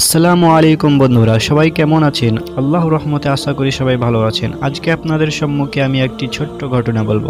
আসসালামু আলাইকুম বন্ধুরা, সবাই কেমন আছেন? আল্লাহ রহমতে আশা করি সবাই ভালো আছেন। আজকে আপনাদের সম্মুখে আমি একটি ছোট্ট ঘটনা বলব।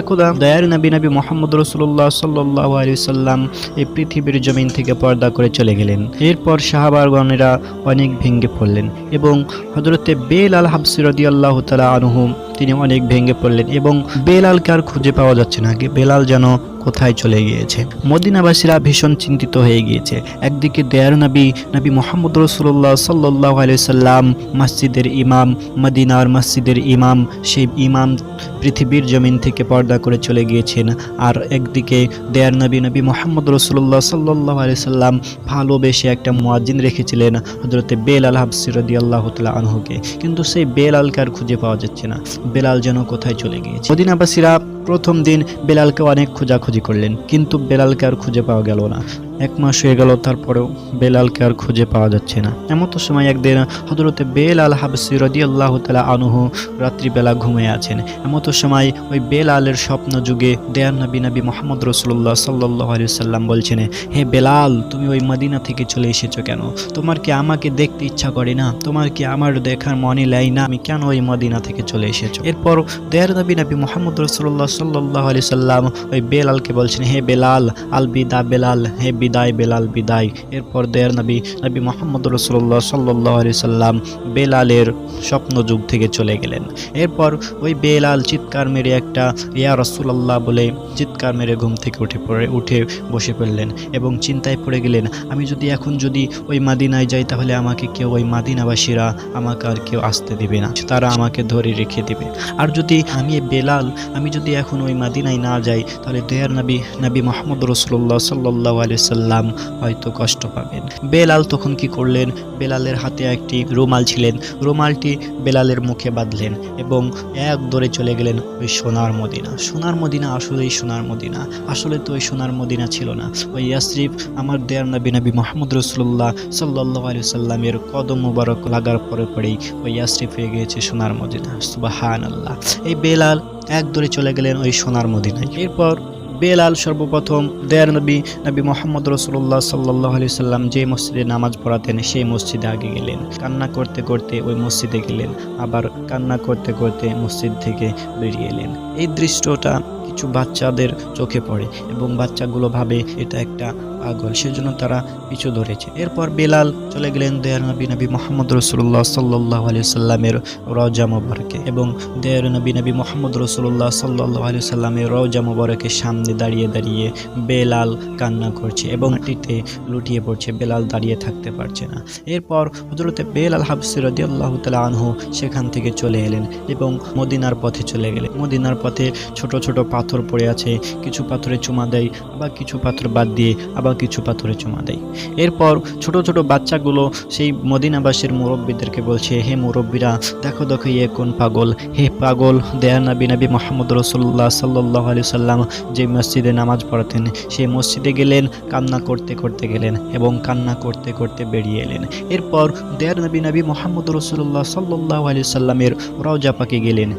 একদা দয়ার নবী নবী মোহাম্মদ রসুল্লাহ সাল্লাহ আলি সাল্লাম এই পৃথিবীর জমিন থেকে পর্দা করে চলে গেলেন। এরপর সাহাবারগণেরা অনেক ভেঙে পড়লেন এবং হজরতে বেল আল হাবসিরদি আল্লাহ তালা আনহুম তিনি অনেক ভেঙে পড়লেন এবং বেলালকে আর খুঁজে পাওয়া যাচ্ছে না। বেলাল যেন কোথায় চলে গিয়েছে। মদিনাবাসীরা ভীষণ চিন্তিত হয়ে গিয়েছে। একদিকে দেয়ার নবী নবী মোহাম্মদ রসুল্লাহ সাল্লাহ সাল্লাম মসজিদের ইমাম, মদিনার মসজিদের ইমাম, সেই ইমাম পৃথিবীর জমিন থেকে পর্দা করে চলে গিয়েছেন। আর একদিকে দেয়ার নবী নবী মোহাম্মদ রসুল্লাহ সাল্লাহ সাল্লাম ভালোবেসে একটা মুয়াজ্জিন রেখেছিলেন হজরতে বেল আল হাবসিরদি আল্লাহ তালা আনহুকে। কিন্তু সেই বেলালকে আর খুঁজে পাওয়া যাচ্ছে না। বেলাল যেন কোথায় চলে গিয়েছে। মদিনাবাসীরা প্রথম দিন বেলালকে অনেক খোঁজাখুঁজি করলেন, কিন্তু বেলালকে আর খুঁজে পাওয়া গেল না। এক মাস হয়ে গেল, তারপরেও বেলালকে আর খুঁজে পাওয়া যাচ্ছে না। এমতো সময় একদিন হজরতে বেল আল হাবসি রদি আল্লাহ তালা আনুহু রাত্রিবেলা ঘুমিয়ে আছেন। এমতো সময় ওই বেলালের স্বপ্ন যুগে দেয়ার নবী নবী মোহাম্মদ রসুল্লাহ সাল্লাহ সাল্লাম বলছেন, হে বেলাল, তুমি ওই মদিনা থেকে চলে এসেছ কেন? তোমার কি আমাকে দেখতে ইচ্ছা করে না? তোমার কি আমার দেখার মনে লাই না? আমি কেন ওই মদিনা থেকে চলে এসেছ? এরপর দেয়ার নবী নবী মোহাম্মদ রসুল্লাহ সাল্লাহ আলি সাল্লাম ওই বেলালকে বলছেন, হে বেলাল আল বিদা বেলাল, হে বিদায়, বেলাল বিদায়। এরপর দেয়ার নবী নবী মোহাম্মদ রসুল্লাহ সাল্লাহ আলি সাল্লাম বেলালের স্বপ্ন যুগ থেকে চলে গেলেন। এরপর ওই বেলাল চিৎকার মেরে একটা ইয়া রসুল্লাহ বলে চিৎকার মেরে ঘুম থেকে উঠে পড়ে, উঠে বসে পড়লেন এবং চিন্তায় পড়ে গেলেন, আমি যদি এখন যদি ওই মাদিনায় যাই তাহলে আমাকে কেউ ওই মাদিনাবাসীরা আমাকে আর কেউ আসতে দিবে না, তারা আমাকে ধরে রেখে দিবে। আর যদি আমি বেলাল, আমি যদি এখন ওই মাদিনায় না যাই তাহলে দেয়ার নবী নবী মোহাম্মদ রসুল্লাহ সাল্লাহ আলি সাল্লাম হয়তো কষ্ট পাবেন। বেলাল তখন কি করলেন? বেলালের হাতে একটি রুমাল ছিলেন। রুমালটি বেলালের মুখে বাঁধলেন এবং এক দৌড়ে চলে গেলেন ওই সোনার মদিনা। সোনার মদিনা আসলেই সোনার মদিনা। আসলে তো ওই সোনার মদিনা ছিল না। ওই ইয়াসরিফ, আমার দেয়ার নবী নবী মোহাম্মদ রসুল্লাহ সাল্লাহ আলি সাল্লামের কদম মুবারক লাগার পরে পরেই ওই ইয়াসরিফ হয়ে গিয়েছে সোনার মদিনা। সুবাহান আল্লাহ এই বেলাল এক দৌড়ে চলে গেলেন ওই সোনার মদিনায়। এরপর বেলাল সর্বপ্রথম দেয়ার নবী নবী মোহাম্মদ রসুল্লাহ সাল্লাহ আলি সাল্লাম যে মসজিদে নামাজ পড়াতেন, সেই মসজিদে আগে গেলেন। কান্না করতে করতে ওই মসজিদে গেলেন। আবার কান্না করতে করতে মসজিদ থেকে বেরিয়ে এলেন। এই দৃশ্যটা কিছু বাচ্চাদের চোখে পড়ে এবং বাচ্চাগুলো ভাবে এটা একটা পাগল সেজন্য তারা পিছু ধরেছে। এরপর বেলাল চলে গেলেন দেয়ার নবী নবী মোহাম্মদ রসুল্লাহ সাল্লাহ আলি সাল্লামের রওজা মোবারকে এবং দেয়ার নবী নবী মোহাম্মদ রসুল্লাহ সাল্লাহ আলি সাল্লামের রওজা মোবারকের সামনে দাঁড়িয়ে দাঁড়িয়ে বেলাল কান্না করছে এবং মাটিতে লুটিয়ে পড়ছে। বেলাল দাঁড়িয়ে থাকতে পারছে না। এরপর হজরতে বেলাল হাফসির রদি আল্লাহ তালা আনহু সেখান থেকে চলে এলেন এবং মদিনার পথে চলে গেলেন। মদিনার পথে ছোট ছোট পাথর পড়ে আছে। কিছু পাথরে চুমা দেয় আবার কিছু পাথর বাদ দিয়ে আবার কিছু পাথরে চুমা দেয়। এরপর ছোট ছোট বাচ্চাগুলো সেই মদিনাবাসীর মুরব্বীদেরকে বলছে, হে মুরব্বীরা, দেখো দেখো ইয়ে কোন পাগল। হে পাগল, দেয়া নবী নবী মোহাম্মদ রসুল্লাহ সাল্লাহ আলি সাল্লাম যে মসজিদে নামাজ পড়াতেন, সেই মসজিদে গেলেন, কান্না করতে করতে গেলেন এবং কান্না করতে করতে বেরিয়ে এলেন। এরপর দেয়ার নবী নবী মোহাম্মদ রসুল্লাহ সাল্লাহ আলি সাল্লামের রওজা পাকে গেলেন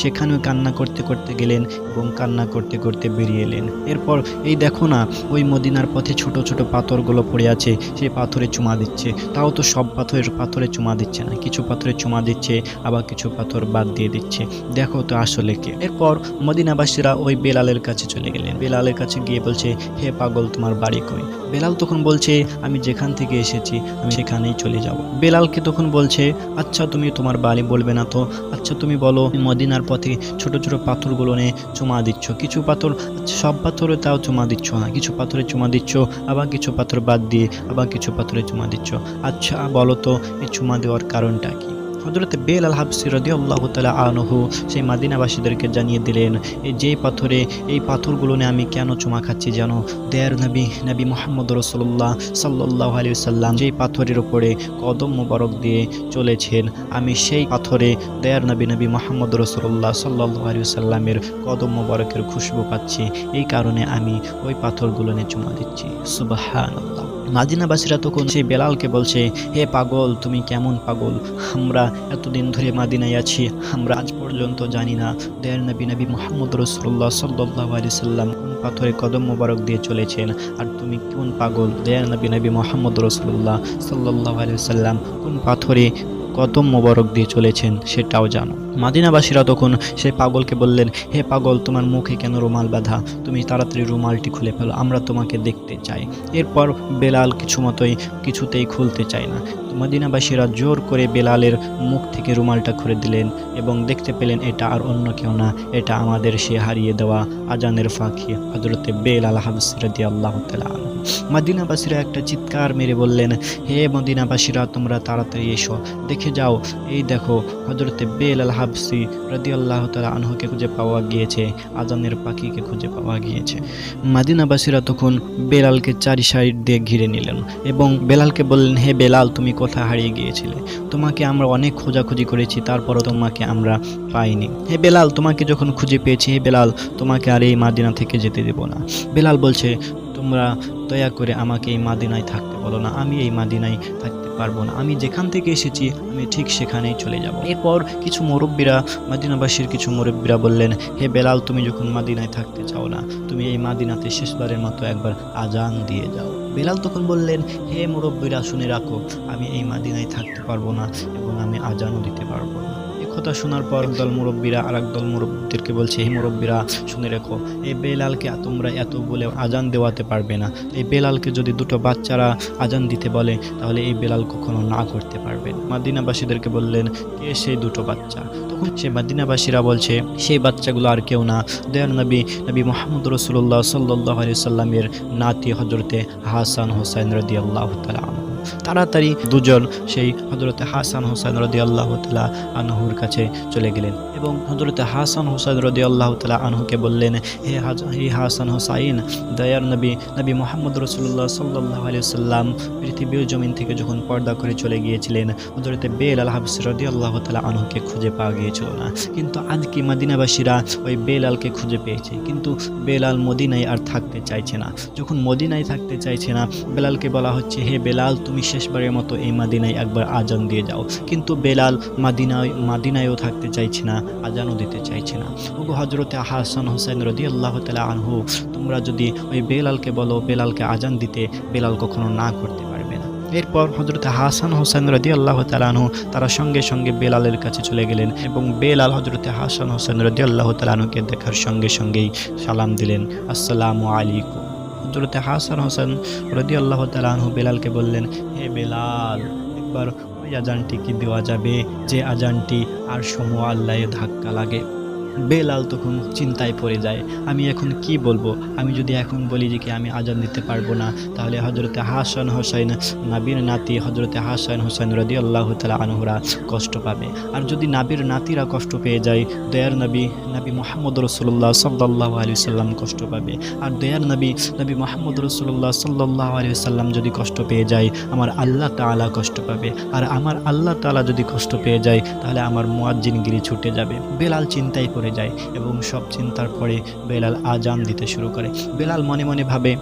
সেখানেও কান্না করতে করতে গেলেন এবং কান্না করতে করতে বেরিয়ে এলেন। এরপর, এই দেখো না, ওই মদিনার পথে ছোট ছোট পাথরগুলো পড়ে আছে সেই পাথরে চুমা দিচ্ছে। তাও তো সব পাথরের পাথরে চুমা দিচ্ছে না। কিছু পাথরে চুমা দিচ্ছে আবার কিছু পাথর বাদ দিয়ে দিচ্ছে। দেখো তো আসলে কে। এরপর মদিনাবাসীরা ওই বেলালের কাছে চলে গেলেন। বেলালের কাছে গিয়ে বলছে হে পাগল তোমার বাড়ি কই? বেলাল তখন বলছে আমি যেখান থেকে এসেছি আমি সেখানেই চলে যাব। বেলালকে তখন বলছে আচ্ছা তুমি তোমার বাড়ি বলবে না তো? আচ্ছা তুমি বলো মদিনার পথে ছোট ছোট পাথরগুলো নিয়ে চুমা দিচ্ছ। কিছু পাথর আচ্ছা, সব পাথরে তাও চুমা দিচ্ছ না। কিছু পাথরে চুমা দিচ্ছ আবার কিছু পাথর বাদ দিয়ে আবার কিছু পাথরে চুমা দিচ্ছ। আচ্ছা বলো তো, এই চুমা দেওয়ার কারণটা কি? হজরত বেল আল হাবসি রদি আল্লাহ তালা আনহু সেই মাদিনাবাসীদেরকে জানিয়ে দিলেন এই যে পাথরে, এই পাথরগুলো নিয়ে আমি কেন চুমা খাচ্ছি জানো? দেয়ার নবী নবী মোহাম্মদ রসুল্লাহ সাল্লাহ আলী সাল্লাম যেই পাথরের উপরে কদম মোবারক দিয়ে চলেছেন, আমি সেই পাথরে দেয়ার নবী নবী মোহাম্মদ রসুল্লাহ সাল্লাহ আলী সাল্লামের কদম মোবারকের খুশবু পাচ্ছি। এই কারণে আমি ওই পাথরগুলো নিয়ে চুমা দিচ্ছি। সুবাহান আল্লাহ মাদিনাবাসীরা তখন সেই বেলালকে বলছে, হে পাগল, তুমি কেমন পাগল? আমরা এতদিন ধরে মাদিনায় আছি, আমরা আজ পর্যন্ত জানি না। দেয়ার নবী নবী মোহাম্মদ রসুল্লাহ সাল্লাহ আলি সাল্লাম কোন পাথরে কদম মোবারক দিয়ে চলেছেন? আর তুমি কোন পাগল? দেয়ার নবী নবী মোহাম্মদ রসুল্লাহ সাল্লাহ আলি সাল্লাম কোন পাথরে কদম মোবারক দিয়ে চলেছেন সেটাও জানো। মাদিনাবাসীরা তখন সেই পাগলকে বললেন, হে পাগল, তোমার মুখে কেন রুমাল বাঁধা? তুমি তাড়াতাড়ি রুমালটি খুলে ফেলো, আমরা তোমাকে দেখতে চাই। এরপর বেলাল কিছু মতোই কিছুতেই খুলতে চায় না। মদিনাবাসীরা জোর করে বেলালের মুখ থেকে রুমালটা খুলে দিলেন এবং দেখতে পেলেন, এটা আর অন্য কেউ না, এটা আমাদের সে হারিয়ে দেওয়া আজানের ফাঁকি। হজরতে বেলাল হাবসিরাদি আল্লাহ তালা মদিনাবাসীরা একটা চিৎকার মেরে বললেন, হে মদিনাবাসীরা, তোমরা তাড়াতাড়ি এসো, দেখে যাও। এই দেখো হজরতে বেল আল হাবসি রদি আল্লাহ তালা আনহুকে খুঁজে পাওয়া গিয়েছে, আজানের পাখিকে খুঁজে পাওয়া গিয়েছে। মাদিনাবাসীরা তখন বেলালকে চারি সাইড দিয়ে ঘিরে নিলেন এবং বেলালকে বললেন, হে বেলাল, তুমি কোথায় হারিয়ে গিয়েছিলে? তোমাকে আমরা অনেক খোঁজাখুঁজি করেছি, তারপরও তোমাকে আমরা পাইনি। হে বেলাল, তোমাকে যখন খুঁজে পেয়েছি, হে বেলাল, তোমাকে আর এই মাদিনা থেকে যেতে দেব না। বেলাল বলছে তোমরা দয়া করে আমাকে এই মাদিনায় থাকতে বলো না। আমি এই মাদিনায় থাকতে পারব না। আমি যেখান থেকে এসেছি, আমি ঠিক সেখানেই চলে যাব। এরপর কিছু মুরব্বীরা, মাদিনাবাসীর কিছু মুরব্বীরা বললেন, হে বেলাল, তুমি যখন মাদিনায় থাকতে চাও না, তুমি এই মাদিনাতে শেষবারের মতো একবার আজান দিয়ে যাও। বেলাল তখন বললেন, হে মুরব্বীরা, শুনে রাখো, আমি এই মাদিনায় থাকতে পারব না এবং আমি আজানও দিতে পারব কথা শোনার পর একদল মুরব্বীরা আর একদল মুরব্বীদেরকে বলছে, হে মুরব্বীরা, শুনে রেখো, এই বেলালকে তোমরা এত বলে আজান দেওয়াতে পারবে না এই বেলালকে যদি দুটো বাচ্চারা আজান দিতে বলে, তাহলে এই বেলাল কখনো না করতে পারবে। মাদিনাবাসীদেরকে বললেন, কে সেই দুটো বাচ্চা সে মাদিনাবাসীরা বলছে, সেই বাচ্চাগুলো আর কেউ না। দয়ার নবী নবী মোহাম্মদ রসুল্লাহ সাল্লাহ সাল্লামের নাতি হজরতে হাসান হোসাইন রদি আল্লাহ তাড়াতাড়ি দুজন সেই হজরতে হাসান হোসেন রদি আল্লাহ তালা আনহুর কাছে চলে গেলেন এবং হজরতে হাসান হোসেন রদি আল্লাহ তালা আনহুকে বললেন, হে হে হাসান হোসাইন দয়ার নবী নবী মোহাম্মদ রসুল্লাহ সাল্লাহ আলি সাল্লাম পৃথিবীর জমিন থেকে যখন পর্দা করে চলে গিয়েছিলেন হজরতে বেল আল হাফিস রদি আল্লাহ তালা আনহুকে খুঁজে পাওয়া না। কিন্তু আজকে মদিনাবাসীরা ওই বেলালকে খুঁজে পেয়েছে। কিন্তু বেলাল মদিনায় আর থাকতে চাইছে না। যখন মদিনায় থাকতে চাইছে না, বেলালকে বলা হচ্ছে, হে বেলাল, তুমি শেষবারের মতো এই মাদিনায় একবার আজান দিয়ে যাও। কিন্তু বেলাল মাদিনায়, মাদিনায়ও থাকতে চাইছে না, আজানও দিতে চাইছে না। ওগো হজরতে হাসান হোসেন রদি আল্লাহ তালা আনহু, তোমরা যদি ওই বেলালকে বলো, বেলালকে আজান দিতে বেলাল কখনো না করতে এরপর হজরত হাসান হোসেন রদি আল্লাহ তালানহু তারা সঙ্গে সঙ্গে বেলালের কাছে চলে গেলেন এবং বেলাল হজরতে হাসান হোসেন রদি আল্লাহ তালানুকে দেখার সঙ্গে সঙ্গেই সালাম দিলেন। আসসালামু আলাইকুম। হজরতে হাসান হোসেন রদি আল্লাহ তালানহু বেলালকে বললেন, হে বেলাল, একবার ওই আজানটি কি দেওয়া যাবে যে আজানটি আর সমু আল্লাহ ধাক্কা লাগে? বেলাল তখন চিন্তায় পড়ে যায়, আমি এখন কি বলব? আমি যদি এখন বলি যে কি আমি আজান দিতে পারব না, তাহলে হজরতে হাসান হোসাইন, নাবির নাতি হজরতে হাসান হোসেন রদি আল্লাহ তালা আনহুরা কষ্ট পাবে। আর যদি নাবির নাতিরা কষ্ট পেয়ে যায়, দয়ার নবী নবী মোহাম্মদ রসুল্লাহ সাল্লাহ আলি সাল্লাম কষ্ট পাবে। আর দয়ার নবী নবী মোহাম্মদ রসুল্লাহ সাল্লাহ আলি সাল্লাম যদি কষ্ট পেয়ে যায়, আমার আল্লাহ তালা কষ্ট পাবে। আর আমার আল্লাহ তালা যদি কষ্ট পেয়ে যায়, তাহলে আমার মুয়াজ্জিনগিরি ছুটে যাবে। বেলাল চিন্তায় পড়ে যায় এবং সব চিন্তার পরে বেলাল আজান দিতে শুরু করে। বেলাল মনে মনে ভাবে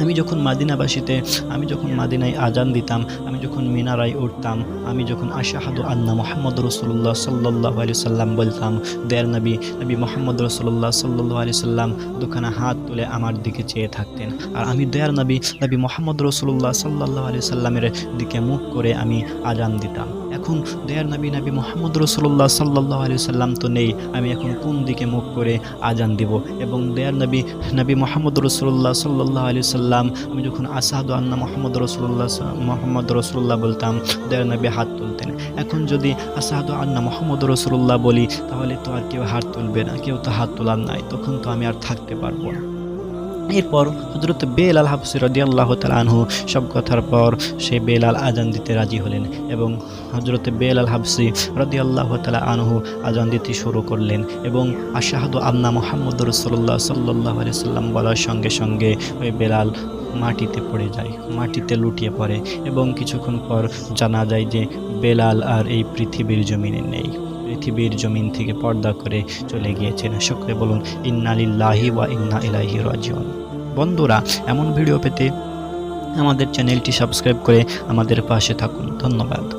আমি যখন মাদিনাবাসীতে, আমি যখন মাদিনায় আজান দিতাম, আমি যখন মিনারায় উঠতাম, আমি যখন আশাহাদু আন্না মোহাম্মদ রসুল্লাহ সাল্লাহ আলি সাল্লাম বলতাম, দেয়ার নবী নবী মোহাম্মদ রসুল্লাহ সাল্লাহ আলি সাল্লাম দুখানা হাত তুলে আমার দিকে চেয়ে থাকতেন। আর আমি দেয়ার নবী নবী মোহাম্মদ রসুল্লাহ সাল্লাহ আলি সাল্লামের দিকে মুখ করে আমি আজান দিতাম। এখন দেয়ার নবী নবী মোহাম্মদ রসুল্লাহ সাল্লাহ আলি সাল্লাম তো নেই, আমি এখন কোন দিকে মুখ করে আজান দিব? এবং দেয়ার নবী নবী মোহাম্মদ রসুল্লাহ সাল্লাহ আলি সাল্লাম আমি যখন আসাদু আন্না মোহাম্মদ রসুল্লাহ মোহাম্মদ রসুল্লাহ বলতাম, দেয়ার নবী হাত তুলতেন। এখন যদি আসাদু আন্না মোহাম্মদ রসুল্লাহ বলি, তাহলে তো আর কেউ হাত তুলবে না, কেউ তো হাত তোলার নাই, তখন তো আমি আর থাকতে পারব না। এরপর হজরত বেলাল হাফসি রদি আল্লাহ আনহু সব কথার পর সে বেলাল আজান দিতে রাজি হলেন এবং হজরত বেলাল হাফসি রদি আল্লাহ তালা আনহু আজান দিতে শুরু করলেন এবং আশাহাদু আন্না মোহাম্মদ রসল্লাহ সাল্লাহ সাল্লাম বলার সঙ্গে সঙ্গে ওই বেলাল মাটিতে পড়ে যায়, মাটিতে লুটিয়ে পড়ে এবং কিছুক্ষণ পর জানা যায় যে বেলাল আর এই পৃথিবীর জমিনে নেই। পৃথিবীর জমিন থেকে পর্দা করে চলে গিয়েছেন। সকলে বলুন, ইন্নালিল্লাহি ওয়া ইন্না ইলাহি রাজিউন। বন্ধুরা, এমন ভিডিও পেতে আমাদের চ্যানেলটি সাবস্ক্রাইব করে আমাদের পাশে থাকুন। ধন্যবাদ।